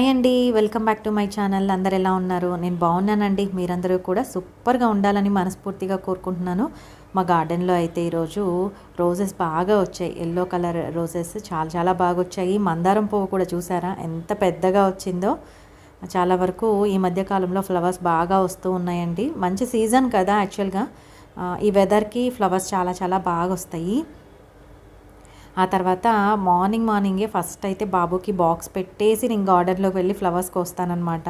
Hi అండి welcome back to my channel. అందరు ఎలా ఉన్నారు? నేను బాగున్నానండి. మీరందరూ కూడా సూపర్గా ఉండాలని మనస్ఫూర్తిగా కోరుకుంటున్నాను. మా గార్డెన్లో అయితే ఈరోజు రోజెస్ బాగా వచ్చాయి. ఎల్లో కలర్ రోజెస్ చాలా చాలా బాగా వచ్చాయి. మందారం పువ్వు కూడా చూసారా? ఎంత పెద్దగా వచ్చిందో. చాలా వరకు ఈ మధ్య కాలంలో ఫ్లవర్స్ బాగా వస్తూ ఉన్నాయండి. మంచి సీజన్ కదా యాక్చువల్గా. ఈ వెదర్కి ఫ్లవర్స్ చాలా చాలా బాగా వస్తాయి. ఆ తర్వాత మార్నింగ్ మార్నింగే ఫస్ట్ అయితే బాబుకి బాక్స్ పెట్టేసి నేను గార్డెన్లోకి వెళ్ళి ఫ్లవర్స్ కోస్తానమాట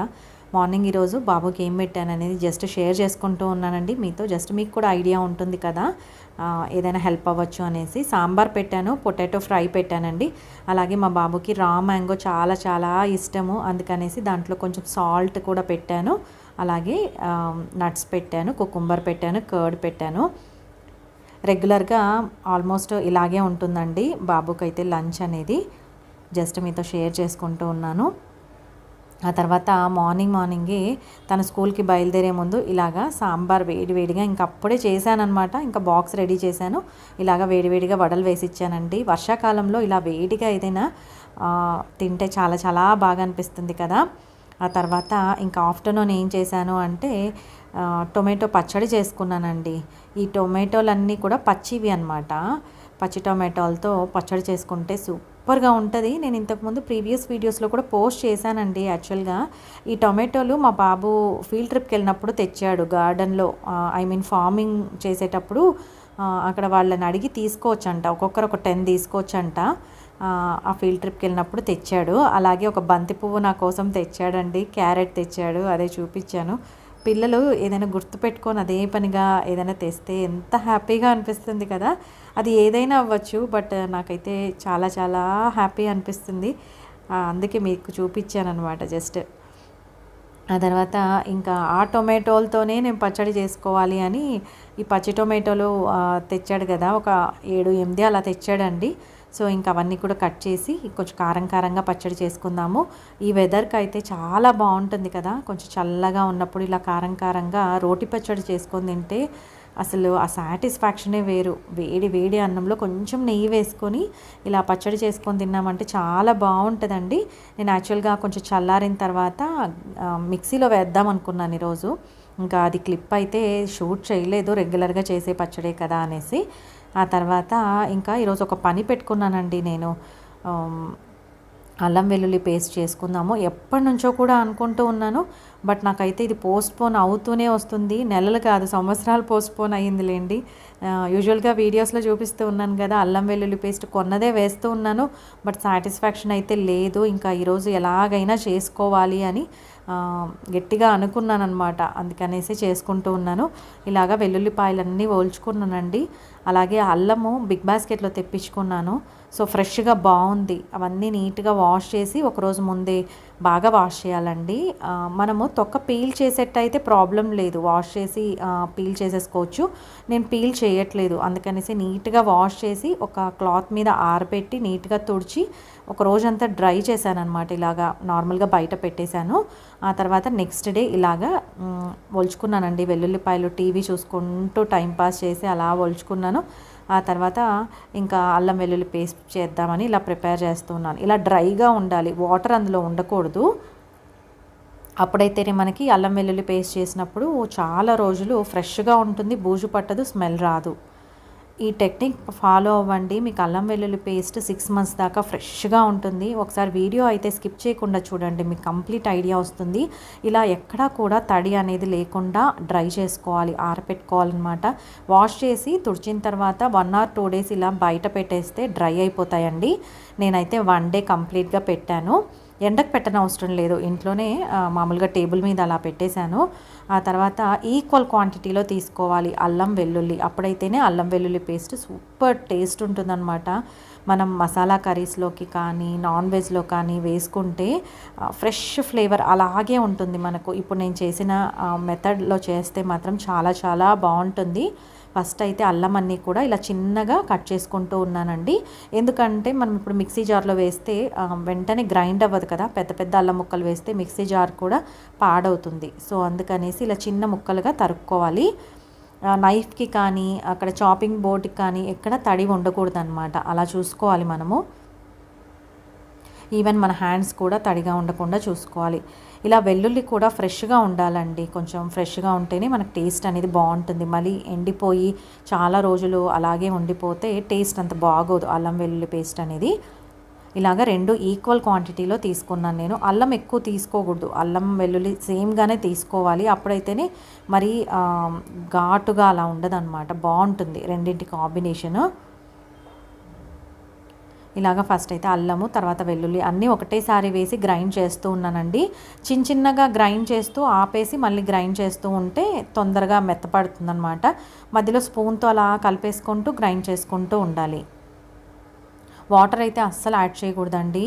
మార్నింగ్ ఈరోజు బాబుకి ఏం పెట్టాను అనేది జస్ట్ షేర్ చేసుకుంటూ ఉన్నానండి. మీతో జస్ట్ మీకు కూడా ఐడియా ఉంటుంది కదా. ఏదైనా హెల్ప్ అవ్వచ్చు అనేసి సాంబార్ పెట్టాను పొటాటో ఫ్రై పెట్టానండి. అలాగే మా బాబుకి రా మ్యాంగో చాలా చాలా ఇష్టము. అందుకనేసి దాంట్లో కొంచెం సాల్ట్ కూడా పెట్టాను. అలాగే నట్స్ పెట్టాను కుకుంబర్ పెట్టాను కర్డ్ పెట్టాను. రెగ్యులర్గా ఆల్మోస్ట్ ఇలాగే ఉంటుందండి బాబుకి అయితే లంచ్ అనేది. జస్ట్ మీతో షేర్ చేసుకుంటూ ఉన్నాను. ఆ తర్వాత మార్నింగ్ మార్నింగే తన స్కూల్కి బయలుదేరే ముందు ఇలాగా సాంబార్ వేడివేడిగా ఇంకా అప్పుడే చేశానమాట ఇంకా బాక్స్ రెడీ చేశాను. ఇలాగా వేడివేడిగా వడలు వేసి ఇచ్చానండి వర్షాకాలంలో ఇలా వేడిగా ఏదైనా తింటే చాలా చాలా బాగా అనిపిస్తుంది కదా. ఆ తర్వాత ఇంకా ఆఫ్టర్నూన్ ఏం చేశాను అంటే టొమాటో పచ్చడి చేసుకున్నానండి. ఈ టొమాటోలన్నీ కూడా పచ్చివి అనమాట పచ్చి టొమాటోలతో పచ్చడి చేసుకుంటే సూపర్గా ఉంటుంది. నేను ఇంతకుముందు ప్రీవియస్ వీడియోస్లో కూడా పోస్ట్ చేశానండి యాక్చువల్గా. ఈ టొమాటోలు మా బాబు ఫీల్డ్ ట్రిప్కి వెళ్ళినప్పుడు తెచ్చాడు. గార్డెన్లో ఐ మీన్ ఫార్మింగ్ చేసేటప్పుడు అక్కడ వాళ్ళని అడిగి తీసుకోవచ్చంట. ఒక్కొక్కరు ఒక టెన్ తీసుకోవచ్చంట. ఆ ఫీల్డ్ ట్రిప్కి వెళ్ళినప్పుడు తెచ్చాడు. అలాగే ఒక బంతి పువ్వు నా కోసం తెచ్చాడండి. క్యారెట్ తెచ్చాడు. అదే చూపించాను. పిల్లలు ఏదైనా గుర్తుపెట్టుకొని అదే పనిగా ఏదైనా తెస్తే ఎంత హ్యాపీగా అనిపిస్తుంది కదా. అది ఏదైనా అవ్వచ్చు బట్ నాకైతే చాలా చాలా హ్యాపీ అనిపిస్తుంది. అందుకే మీకు చూపించాను అనమాట జస్ట్. ఆ తర్వాత ఇంకా ఆ టొమాటోలతోనే నేను పచ్చడి చేసుకోవాలి అని ఈ పచ్చి టొమాటోలు తెచ్చాడు కదా. ఒక ఏడు ఎనిమిది అలా తెచ్చాడండి. సో ఇంకా అవన్నీ కూడా కట్ చేసి కొంచెం కారం కారంగా పచ్చడి చేసుకుందాము. ఈ వెదర్కి అయితే చాలా బాగుంటుంది కదా. కొంచెం చల్లగా ఉన్నప్పుడు ఇలా కారం కారంగా రోటి పచ్చడి చేసుకొని తింటే అసలు ఆ సాటిస్ఫాక్షనే వేరు. వేడి వేడి అన్నంలో కొంచెం నెయ్యి వేసుకొని ఇలా పచ్చడి చేసుకొని తిన్నామంటే చాలా బాగుంటుందండి. నేను యాక్చువల్గా కొంచెం చల్లారిన తర్వాత మిక్సీలో వేద్దాం అనుకున్నాను ఈరోజు. ఇంకా అది క్లిప్ అయితే షూట్ చేయలేదు రెగ్యులర్గా చేసే పచ్చడే కదా అనేసి. ఆ తర్వాత ఇంకా ఈరోజు ఒక పని పెట్టుకున్నానండి నేను. అల్లం వెల్లుల్లి పేస్ట్ చేసుకుందాము. ఎప్పటి నుంచో కూడా అనుకుంటూ ఉన్నాను. బట్ నాకైతే ఇది పోస్ట్పోన్ అవుతూనే వస్తుంది. నెలలు కాదు సంవత్సరాలు పోస్ట్పోన్ అయ్యిందిలేండి. యూజువల్గా వీడియోస్లో చూపిస్తూ ఉన్నాను కదా అల్లం వెల్లుల్లి పేస్ట్ కొన్నదే వేస్తూ ఉన్నాను. బట్ సాటిస్ఫాక్షన్ అయితే లేదు. ఇంకా ఈరోజు ఎలాగైనా చేసుకోవాలి అని గట్టిగా అనుకున్నాను అనమాట అందుకనేసి చేసుకుంటూ ఉన్నాను. ఇలాగా వెల్లుల్లిపాయలన్నీ ఓల్చుకున్నానండి అలాగే అల్లము బిగ్ బాస్కెట్లో తెప్పించుకున్నాను. సో ఫ్రెష్గా బాగుంది అవన్నీ నీట్గా వాష్ చేసి ఒకరోజు ముందే బాగా వాష్ చేయాలండి. మనము తొక్క పీల్ చేసేటైతే ప్రాబ్లం లేదు. వాష్ చేసి పీల్ చేసేసుకోవచ్చు. నేను పీల్ చేయట్లేదు. అందుకనేసి నీట్గా వాష్ చేసి ఒక క్లాత్ మీద ఆరబెట్టి నీట్గా తుడిచి ఒక రోజంతా డ్రై చేశాను అనమాట ఇలాగా నార్మల్గా బయట పెట్టేశాను. ఆ తర్వాత నెక్స్ట్ డే ఇలాగా ఒలుచుకున్నానండి. వెల్లుల్లిపాయలు టీవీ చూసుకుంటూ టైం పాస్ చేసి అలా ఒలుచుకున్నాను. ఆ తర్వాత ఇంకా అల్లం వెల్లుల్లి పేస్ట్ చేద్దామని ఇలా ప్రిపేర్ చేస్తున్నాను ఇలా డ్రైగా ఉండాలి వాటర్ అందులో ఉండకూడదు. అప్పుడైతేనే మనకి అల్లం వెల్లుల్లి పేస్ట్ చేసినప్పుడు చాలా రోజులు ఫ్రెష్గా ఉంటుంది బూజు పట్టదు స్మెల్ రాదు. ఈ టెక్నిక్ ఫాలో అవ్వండి. మీకు అల్లం వెల్లుల్లి పేస్ట్ సిక్స్ మంత్స్ దాకా ఫ్రెష్గా ఉంటుంది. ఒకసారి వీడియో అయితే స్కిప్ చేయకుండా చూడండి. మీకు కంప్లీట్ ఐడియా వస్తుంది. ఇలా ఎక్కడా కూడా తడి అనేది లేకుండా డ్రై చేసుకోవాలి ఆరపెట్టుకోవాలన్నమాట. వాష్ చేసి తుడిచిన తర్వాత వన్ ఆర్ టూ డేస్ ఇలా బయట పెట్టేస్తే డ్రై అయిపోతాయండి. నేనైతే వన్ డే కంప్లీట్గా పెట్టాను. ఎండకు పెట్టనవసరం లేదు. ఇంట్లోనే మామూలుగా టేబుల్ మీద అలా పెట్టేశాను. ఆ తర్వాత ఈక్వల్ క్వాంటిటీలో తీసుకోవాలి అల్లం వెల్లుల్లి. అప్పుడైతేనే అల్లం వెల్లుల్లి పేస్ట్ సూపర్ టేస్ట్ ఉంటుందన్నమాట. మనం మసాలా కర్రీస్లోకి కానీ నాన్ వెజ్లో కానీ వేసుకుంటే ఫ్రెష్ ఫ్లేవర్ అలాగే ఉంటుంది మనకు. ఇప్పుడు నేను చేసిన మెథడ్లో చేస్తే మాత్రం చాలా చాలా బాగుంటుంది. ఫస్ట్ అయితే అల్లం అన్నీ కూడా ఇలా చిన్నగా కట్ చేసుకుంటూ ఉన్నానండి. ఎందుకంటే మనం ఇప్పుడు మిక్సీ జార్లో వేస్తే వెంటనే గ్రైండ్ అవ్వదు కదా. పెద్ద పెద్ద అల్లం ముక్కలు వేస్తే మిక్సీ జార్ కూడా పాడవుతుంది. సో అందుకనేసి ఇలా చిన్న ముక్కలుగా తరుక్కోవాలి. నైఫ్కి కానీ అక్కడ చాపింగ్ బోర్డ్కి కానీ ఎక్కడ తడి ఉండకూడదు అనమాట అలా చూసుకోవాలి మనము. ఈవెన్ మన హ్యాండ్స్ కూడా తడిగా ఉండకుండా చూసుకోవాలి. ఇలా వెల్లుల్లి కూడా ఫ్రెష్గా ఉండాలండి. కొంచెం ఫ్రెష్గా ఉంటేనే మనకు టేస్ట్ అనేది బాగుంటుంది. మళ్ళీ ఎండిపోయి చాలా రోజులు అలాగే ఉండిపోతే టేస్ట్ అంత బాగోదు. అల్లం వెల్లుల్లి పేస్ట్ అనేది ఇలాగ రెండు ఈక్వల్ క్వాంటిటీలో తీసుకున్నాను నేను. అల్లం ఎక్కువ తీసుకోకూడదు. అల్లం వెల్లుల్లి సేమ్గానే తీసుకోవాలి. అప్పుడైతేనే మరి ఘాటుగా అలా ఉండదన్నమాట. బాగుంటుంది రెండింటి కాంబినేషను. ఇలాగ ఫస్ట్ అయితే అల్లము తర్వాత వెల్లుల్లి అన్నీ ఒకటేసారి వేసి గ్రైండ్ చేస్తూ ఉన్నానండి. చిన్న చిన్నగా గ్రైండ్ చేస్తూ ఆపేసి మళ్ళీ గ్రైండ్ చేస్తూ ఉంటే తొందరగా మెత్తపడుతుందనమాట మధ్యలో స్పూన్తో అలా కలిపేసుకుంటూ గ్రైండ్ చేసుకుంటూ ఉండాలి. వాటర్ అయితే అస్సలు యాడ్ చేయకూడదండి.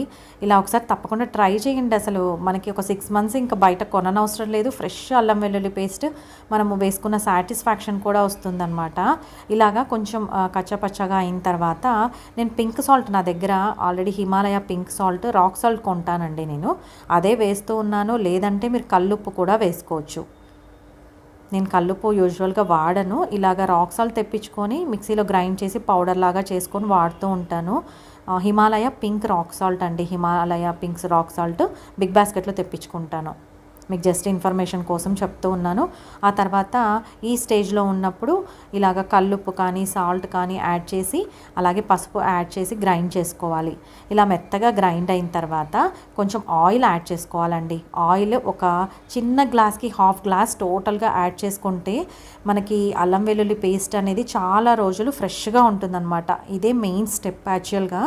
ఇలా ఒకసారి తప్పకుండా ట్రై చేయండి అసలు. మనకి ఒక సిక్స్ మంత్స్ ఇంకా బయట కొననవసరం లేదు. ఫ్రెష్ అల్లం వెల్లుల్లి పేస్ట్ మనము వేసుకున్న సాటిస్ఫాక్షన్ కూడా వస్తుందన్నమాట. ఇలాగా కొంచెం కచ్చపచ్చగా అయిన తర్వాత నేను పింక్ సాల్ట్ నా దగ్గర already Himalaya pink salt rock salt కొంటానండి నేను. అదే వేస్తూ ఉన్నాను. లేదంటే మీరు కల్లుప్పు కూడా వేసుకోవచ్చు. నేను కల్లుపు యూజువల్గా వాడను. ఇలాగ రాక్ సాల్ట్ తెప్పించుకొని మిక్సీలో గ్రైండ్ చేసి పౌడర్ లాగా చేసుకొని వాడుతూ ఉంటాను. హిమాలయ పింక్ రాక్ సాల్ట్ అండి. Himalaya pinks rock salt big బాస్కెట్లో తెప్పించుకుంటాను. మీకు జస్ట్ ఇన్ఫర్మేషన్ కోసం చెప్తూ ఉన్నాను. ఆ తర్వాత ఈ స్టేజ్లో ఉన్నప్పుడు ఇలాగ కల్లుప్పు కానీ సాల్ట్ కానీ యాడ్ చేసి అలాగే పసుపు యాడ్ చేసి గ్రైండ్ చేసుకోవాలి. ఇలా మెత్తగా గ్రైండ్ అయిన తర్వాత కొంచెం ఆయిల్ యాడ్ చేసుకోవాలండి. ఆయిల్ ఒక చిన్న గ్లాస్కి హాఫ్ గ్లాస్ టోటల్గా యాడ్ చేసుకుంటే మనకి అల్లం వెల్లుల్లి పేస్ట్ అనేది చాలా రోజులు ఫ్రెష్గా ఉంటుందన్నమాట. ఇదే మెయిన్ స్టెప్ యాక్చువల్గా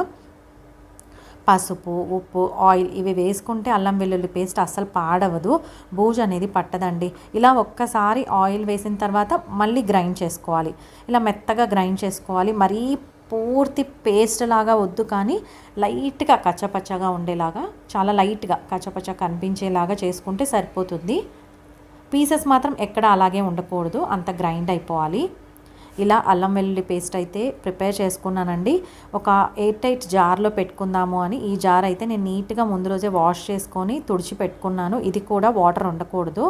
పసుపు ఉప్పు ఆయిల్ ఇవి వేసుకుంటే అల్లం వెల్లుల్లి పేస్ట్ అస్సలు పాడవదు. బూజు అనేది పట్టదండి. ఇలా ఒక్కసారి ఆయిల్ వేసిన తర్వాత మళ్ళీ గ్రైండ్ చేసుకోవాలి. ఇలా మెత్తగా గ్రైండ్ చేసుకోవాలి. మరీ పూర్తి పేస్ట్ లాగా వద్దు కానీ లైట్గా కచ్చపచ్చగా ఉండేలాగా చాలా లైట్గా కచ్చపచ్చ కనిపించేలాగా చేసుకుంటే సరిపోతుంది. పీసెస్ మాత్రం ఎక్కడ అలాగే ఉండకూడదు. అంత గ్రైండ్ అయిపోవాలి. ఇలా అల్లం వెల్లుల్లి పేస్ట్ అయితే ప్రిపేర్ చేసుకున్నానండి. ఒక ఎయిట్ ఎయిట్ జార్లో పెట్టుకుందాము అని ఈ జార్ అయితే నేను నీట్గా ముందు రోజే వాష్ చేసుకొని తుడిచి పెట్టుకున్నాను. ఇది కూడా వాటర్ ఉండకూడదు.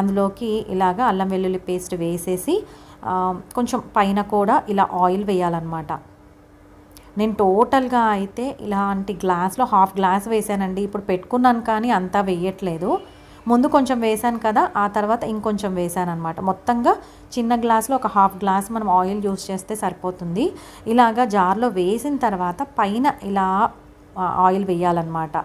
అందులోకి ఇలాగా అల్లం వెల్లుల్లి పేస్ట్ వేసేసి కొంచెం పైన కూడా ఇలా ఆయిల్ వేయాలన్నమాట. నేను టోటల్గా అయితే ఇలాంటి గ్లాస్లో హాఫ్ గ్లాస్ వేసానండి. ఇప్పుడు పెట్టుకున్నాను కానీ అంతా వేయట్లేదు. ముందు కొంచెం వేసాను కదా ఆ తర్వాత ఇంకొంచెం వేసాను అనమాట మొత్తంగా చిన్న గ్లాస్లో ఒక హాఫ్ గ్లాస్ మనం ఆయిల్ యూస్ చేస్తే సరిపోతుంది. ఇలాగా జార్లో వేసిన తర్వాత పైన ఇలా ఆయిల్ వేయాలన్నమాట.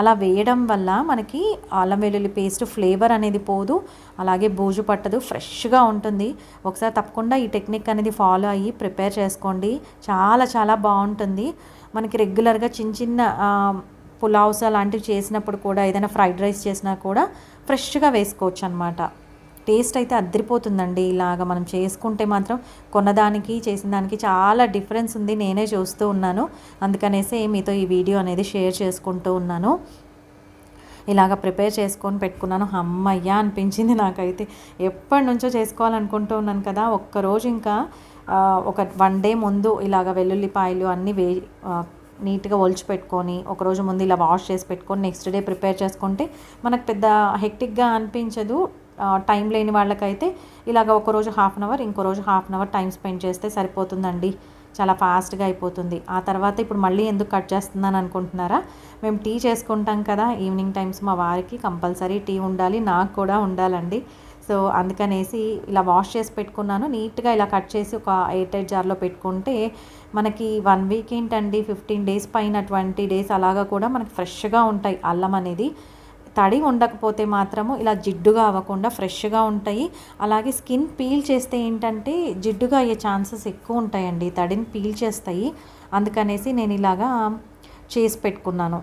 అలా వేయడం వల్ల మనకి అల్లం వెల్లుల్లి పేస్ట్ ఫ్లేవర్ అనేది పోదు అలాగే బూజు పట్టదు ఫ్రెష్గా ఉంటుంది. ఒకసారి తప్పకుండా ఈ టెక్నిక్ అనేది ఫాలో అయ్యి ప్రిపేర్ చేసుకోండి. చాలా చాలా బాగుంటుంది. మనకి రెగ్యులర్గా చిన్న చిన్న పులావ్స్ అలాంటివి చేసినప్పుడు కూడా ఏదైనా ఫ్రైడ్ రైస్ చేసినా కూడా ఫ్రెష్గా వేసుకోవచ్చు అనమాట టేస్ట్ అయితే అద్దరిపోతుందండి ఇలాగ మనం చేసుకుంటే మాత్రం కొన్నదానికి చేసిన దానికి చాలా డిఫరెన్స్ ఉంది. నేనే చూస్తూ ఉన్నాను. అందుకనేసి మీతో ఈ వీడియో అనేది షేర్ చేసుకుంటూ ఉన్నాను. ఇలాగ ప్రిపేర్ చేసుకొని పెట్టుకున్నాను. అమ్మయ్య అనిపించింది నాకైతే. ఎప్పటి నుంచో చేసుకోవాలనుకుంటూ ఉన్నాను కదా. ఒక్కరోజు ఇంకా ఒక వన్ డే ముందు ఇలాగ వెల్లుల్లిపాయలు అన్నీ వే నీట్గా ఒలిచి పెట్టుకొని ఒకరోజు ముందు ఇలా వాష్ చేసి పెట్టుకొని నెక్స్ట్ డే ప్రిపేర్ చేసుకుంటే మనకు పెద్ద హెక్టిక్గా అనిపించదు. టైం లేని వాళ్ళకైతే ఇలాగ ఒకరోజు హాఫ్ అన్ అవర్ ఇంకో రోజు half an hour time spend చేస్తే సరిపోతుందండి. చాలా ఫాస్ట్గా అయిపోతుంది. ఆ తర్వాత ఇప్పుడు మళ్ళీ ఎందుకు కట్ చేస్తుందని అనుకుంటున్నారా? మేము టీ చేసుకుంటాం కదా ఈవినింగ్ టైమ్స్ మా వారికి కంపల్సరీ టీ ఉండాలి నాకు కూడా ఉండాలండి. సో అందుకనేసి ఇలా వాష్ చేసి పెట్టుకున్నాను. నీట్గా ఇలా కట్ చేసి ఒక ఎయిట్ ఎయిట్ జార్లో పెట్టుకుంటే మనకి వన్ వీక్ ఏంటండి? ఫిఫ్టీన్ డేస్ పైన ట్వంటీ డేస్ అలాగా కూడా మనకి ఫ్రెష్గా ఉంటాయి అల్లం అనేది. తడి ఉండకపోతే మాత్రము ఇలా జిడ్డుగా అవ్వకుండా ఫ్రెష్గా ఉంటాయి. అలాగే స్కిన్ పీల్ చేస్తే ఏంటంటే జిడ్డుగా అయ్యే ఛాన్సెస్ ఎక్కువ ఉంటాయండి. తడిని పీల్ చేస్తాయి. అందుకనేసి నేను ఇలాగా చేసి పెట్టుకున్నాను.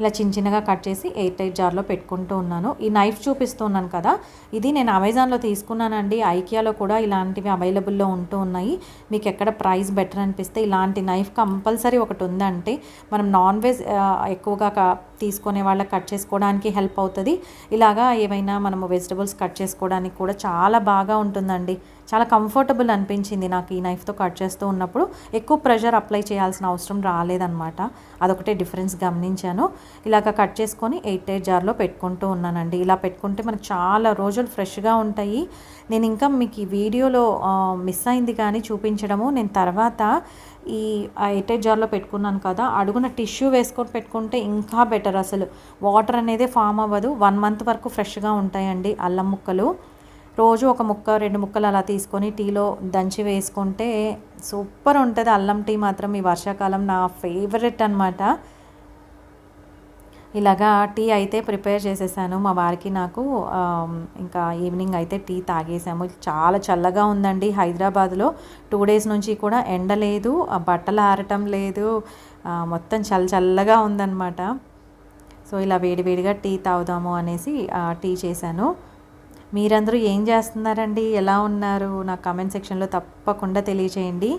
ఇలా చిన్న చిన్నగా కట్ చేసి ఎయిర్ టైట్ జార్లో పెట్టుకుంటూ ఉన్నాను. ఈ నైఫ్ చూపిస్తున్నాను కదా? ఇది నేను అమెజాన్లో తీసుకున్నానండి. ఐకియాలో కూడా ఇలాంటివి అవైలబుల్లో ఉంటూ ఉన్నాయి. మీకు ఎక్కడ ప్రైస్ బెటర్ అనిపిస్తే ఇలాంటి నైఫ్ కంపల్సరీ ఒకటి ఉందంటే మనం నాన్ వెజ్ ఎక్కువగా క- తీసుకునే వాళ్ళకి కట్ చేసుకోవడానికి హెల్ప్ అవుతుంది. ఇలాగా ఏవైనా మనము వెజిటబుల్స్ కట్ చేసుకోవడానికి కూడా చాలా బాగా ఉంటుందండి. చాలా కంఫర్టబుల్ అనిపించింది నాకు ఈ నైఫ్తో కట్ చేస్తూ ఉన్నప్పుడు. ఎక్కువ ప్రెషర్ అప్లై చేయాల్సిన అవసరం రాలేదన్నమాట. అదొకటే డిఫరెన్స్ గమనించాను. ఇలాగ కట్ చేసుకొని ఎయిట్ ఎయిట్ జార్లో పెట్టుకుంటూ ఉన్నానండి. ఇలా పెట్టుకుంటే మనకు చాలా రోజులు ఫ్రెష్గా ఉంటాయి. నేను ఇంకా మీకు ఈ వీడియోలో మిస్ అయింది కానీ చూపించడము. నేను తర్వాత ఈ ఎయిట్ ఎయిట్ జార్లో పెట్టుకున్నాను కదా అడుగున టిష్యూ వేసుకొని పెట్టుకుంటే ఇంకా బెటర్ అసలు. వాటర్ అనేది ఫామ్ అవ్వదు. వన్ మంత్ వరకు ఫ్రెష్గా ఉంటాయండి అల్లం ముక్కలు. రోజు ఒక ముక్క రెండు ముక్కలు అలా తీసుకొని టీలో దంచి వేసుకుంటే సూపర్ ఉంటుంది. అల్లం టీ మాత్రం ఈ వర్షాకాలం నా ఫేవరెట్ అనమాట ఇలాగా టీ అయితే ప్రిపేర్ చేసేసాను. మా వారికి నాకు ఇంకా ఈవినింగ్ అయితే టీ తాగేసాము. చాలా చల్లగా ఉందండి హైదరాబాద్లో. టూ డేస్ నుంచి కూడా ఎండ లేదు బట్టలు ఆరటం లేదు మొత్తం చల్ల చల్లగా ఉందన్నమాట. సో ఇలా వేడివేడిగా టీ తాగుదాము అనేసి టీ చేశాను. మీరందరూ ఏం చేస్తున్నారండి? ఎలా ఉన్నారు? నా కామెంట్ సెక్షన్లో తప్పకుండా తెలియచేయండి.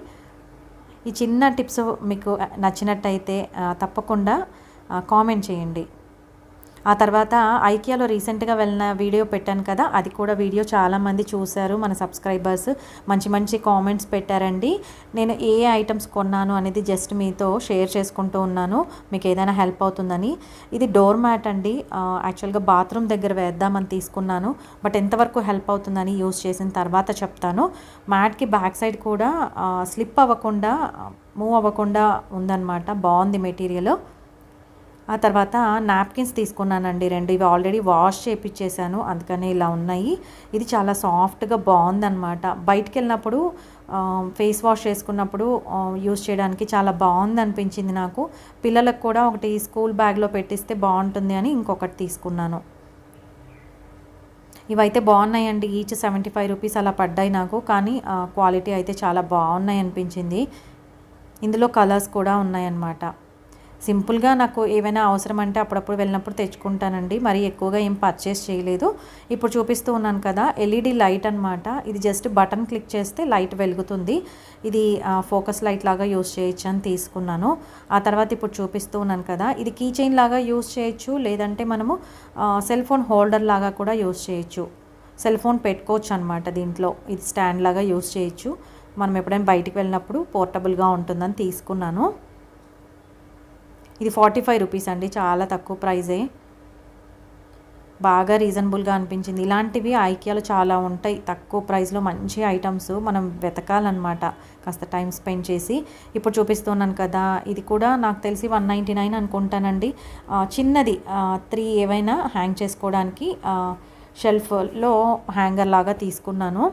ఈ చిన్న టిప్స్ మీకు నచ్చినట్టయితే తప్పకుండా కామెంట్ చేయండి. ఆ తర్వాత ఐకియాలో రీసెంట్గా వెళ్ళిన వీడియో పెట్టాను కదా అది కూడా వీడియో చాలామంది చూశారు మన సబ్స్క్రైబర్స్. మంచి మంచి కామెంట్స్ పెట్టారండి. నేను ఏ ఐటమ్స్ కొన్నాను అనేది జస్ట్ మీతో షేర్ చేసుకుంటూ ఉన్నాను. మీకు ఏదైనా హెల్ప్ అవుతుందని. ఇది డోర్ మ్యాట్ అండి. యాక్చువల్గా బాత్రూమ్ దగ్గర వేద్దామని తీసుకున్నాను. బట్ ఎంతవరకు హెల్ప్ అవుతుందని యూస్ చేసిన తర్వాత చెప్తాను. మ్యాట్కి బ్యాక్ సైడ్ కూడా స్లిప్ అవ్వకుండా మూవ్ అవ్వకుండా ఉందన్నమాట. బాగుంది మెటీరియల్. ఆ తర్వాత నాప్కిన్స్ తీసుకున్నానండి రెండు. ఇవి ఆల్రెడీ వాష్ చేయించేసాను అందుకని ఇలా ఉన్నాయి. ఇది చాలా సాఫ్ట్గా బాగుందన్నమాట. బయటికి వెళ్ళినప్పుడు ఫేస్ వాష్ చేసుకున్నప్పుడు యూస్ చేయడానికి చాలా బాగుంది అనిపించింది నాకు. పిల్లలకు కూడా ఒకటి స్కూల్ బ్యాగ్లో పెట్టిస్తే బాగుంటుంది అని ఇంకొకటి తీసుకున్నాను. ఇవైతే బాగున్నాయండి. ఈచ్ సెవెంటీ ఫైవ్ రూపీస్ అలా పడ్డాయి నాకు. కానీ క్వాలిటీ అయితే చాలా బాగున్నాయి అనిపించింది ఇందులో కలర్స్ కూడా ఉన్నాయన్నమాట. సింపుల్గా నాకు ఏమైనా అవసరం అంటే అప్పుడప్పుడు వెళ్ళినప్పుడు తెచ్చుకుంటానండి. మరి ఎక్కువగా ఏం పర్చేస్ చేయలేదు. ఇప్పుడు చూపిస్తూ ఉన్నాను కదా ఎల్ఈడి లైట్ అనమాట ఇది జస్ట్ బటన్ క్లిక్ చేస్తే లైట్ వెలుగుతుంది. ఇది ఫోకస్ లైట్ లాగా యూస్ చేయొచ్చు అని తీసుకున్నాను. ఆ తర్వాత ఇప్పుడు చూపిస్తూ ఉన్నాను కదా ఇది కీ చైన్ లాగా యూస్ చేయొచ్చు. లేదంటే మనము సెల్ ఫోన్ హోల్డర్ లాగా కూడా యూస్ చేయొచ్చు. సెల్ ఫోన్ పెట్టుకోవచ్చు అనమాట దీంట్లో. ఇది స్టాండ్ లాగా యూస్ చేయొచ్చు. మనం ఎప్పుడైనా బయటికి వెళ్ళినప్పుడు పోర్టబుల్గా ఉంటుందని తీసుకున్నాను. ఇది ఫార్టీ ఫైవ్ రూపీస్ అండి చాలా తక్కువ ప్రైజే. బాగా రీజనబుల్గా అనిపించింది. ఇలాంటివి ఐక్యాలు చాలా ఉంటాయి. తక్కువ ప్రైస్లో మంచి ఐటమ్స్ మనం వెతకాలన్నమాట. కాస్త టైం స్పెండ్ చేసి. ఇప్పుడు చూపిస్తున్నాను కదా ఇది కూడా నాకు తెలిసి వన్ నైంటీ నైన్ అనుకుంటానండి. చిన్నది త్రీ ఏవైనా హ్యాంగ్ చేసుకోవడానికి షెల్ఫ్లో హ్యాంగర్ లాగా తీసుకున్నాను.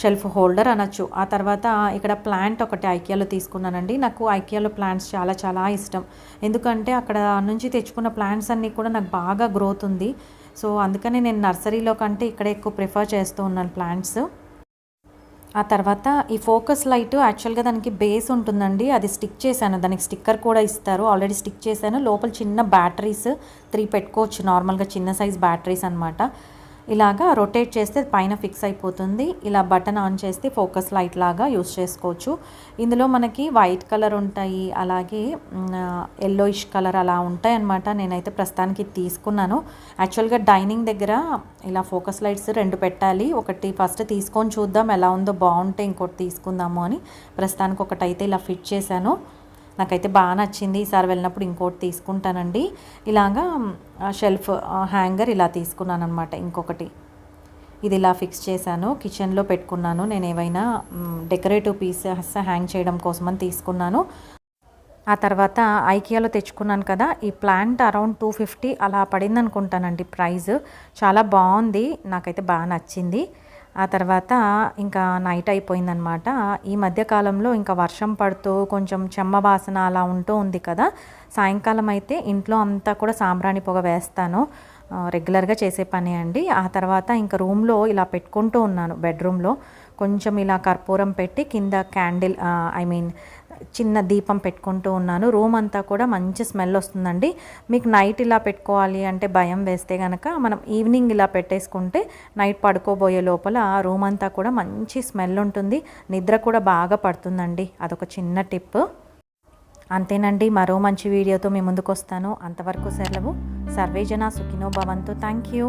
షెల్ఫ్ హోల్డర్ అనొచ్చు. ఆ తర్వాత ఇక్కడ ప్లాంట్ ఒకటి ఐకియాలో తీసుకున్నానండి. నాకు ఐకియాలో ప్లాంట్స్ చాలా చాలా ఇష్టం. ఎందుకంటే అక్కడ నుంచి తెచ్చుకున్న ప్లాంట్స్ అన్నీ కూడా నాకు బాగా గ్రోత్ ఉంది. సో అందుకని నేను నర్సరీలో కంటే ఇక్కడ ఎక్కువ ప్రిఫర్ చేస్తూ ఉన్నాను ప్లాంట్స్. ఆ తర్వాత ఈ ఫోకస్ లైట్ యాక్చువల్గా దానికి బేస్ ఉంటుందండి. అది స్టిక్ చేశాను. దానికి స్టిక్కర్ కూడా ఇస్తారు. ఆల్రెడీ స్టిక్ చేశాను. లోపల చిన్న బ్యాటరీస్ త్రీ పెట్టుకోవచ్చు నార్మల్గా చిన్న సైజ్ బ్యాటరీస్ అనమాట ఇలాగా రొటేట్ చేస్తే పైన ఫిక్స్ అయిపోతుంది. ఇలా బటన్ ఆన్ చేస్తే ఫోకస్ లైట్ లాగా యూస్ చేసుకోవచ్చు. ఇందులో మనకి వైట్ కలర్ ఉంటాయి. అలాగే ఎల్లోయిష్ కలర్ అలా ఉంటాయి అనమాట నేనైతే ప్రస్తుతానికి తీసుకున్నాను. యాక్చువల్గా డైనింగ్ దగ్గర ఇలా ఫోకస్ లైట్స్ రెండు పెట్టాలి. ఒకటి ఫస్ట్ తీసుకొని చూద్దాం ఎలా ఉందో బాగుంటే ఇంకోటి తీసుకుందాము అని ప్రస్తుతానికి ఒకటి అయితే ఇలా ఫిట్ చేశాను. నాకైతే బాగా నచ్చింది. ఈసారి వెళ్ళినప్పుడు ఇంకోటి తీసుకుంటానండి. ఇలాగా షెల్ఫ్ హ్యాంగర్ ఇలా తీసుకున్నాను అనమాట ఇంకొకటి. ఇది ఇలా ఫిక్స్ చేశాను. కిచెన్లో పెట్టుకున్నాను. నేను ఏవైనా డెకరేటివ్ పీసెస్ హ్యాంగ్ చేయడం కోసమని తీసుకున్నాను. ఆ తర్వాత ఐకియాలో తెచ్చుకున్నాను కదా ఈ ప్లాంట్ అరౌండ్ టూ ఫిఫ్టీ అలా పడింది అనుకుంటానండి ప్రైస్ చాలా బాగుంది. నాకైతే బాగా నచ్చింది. ఆ తర్వాత ఇంకా నైట్ అయిపోయిందనమాట ఈ మధ్యకాలంలో ఇంకా వర్షం పడుతూ కొంచెం చెమ్మ వాసన అలా ఉంటూ ఉంది కదా. సాయంకాలం అయితే ఇంట్లో అంతా కూడా సాంబ్రాణి పొగ వేస్తాను. రెగ్యులర్గా చేసే పని అండి. ఆ తర్వాత ఇంకా రూమ్లో ఇలా పెట్టుకుంటూ ఉన్నాను బెడ్రూమ్లో. కొంచెం ఇలా కర్పూరం పెట్టి కింద క్యాండిల్ ఐ మీన్ చిన్న దీపం పెట్టుకుంటూ ఉన్నాను. రూమ్ అంతా కూడా మంచి స్మెల్ వస్తుందండి. మీకు నైట్ ఇలా పెట్టుకోవాలి అంటే భయం వేస్తే కనుక మనం ఈవినింగ్ ఇలా పెట్టేసుకుంటే నైట్ పడుకోబోయే లోపల రూమ్ అంతా కూడా మంచి స్మెల్ ఉంటుంది. నిద్ర కూడా బాగా పడుతుందండి. అదొక చిన్న టిప్ అంతేనండి. మరో మంచి వీడియోతో మీ ముందుకు వస్తాను అంతవరకు సెలవు. సర్వేజన సుఖినో భవంతు. Thank you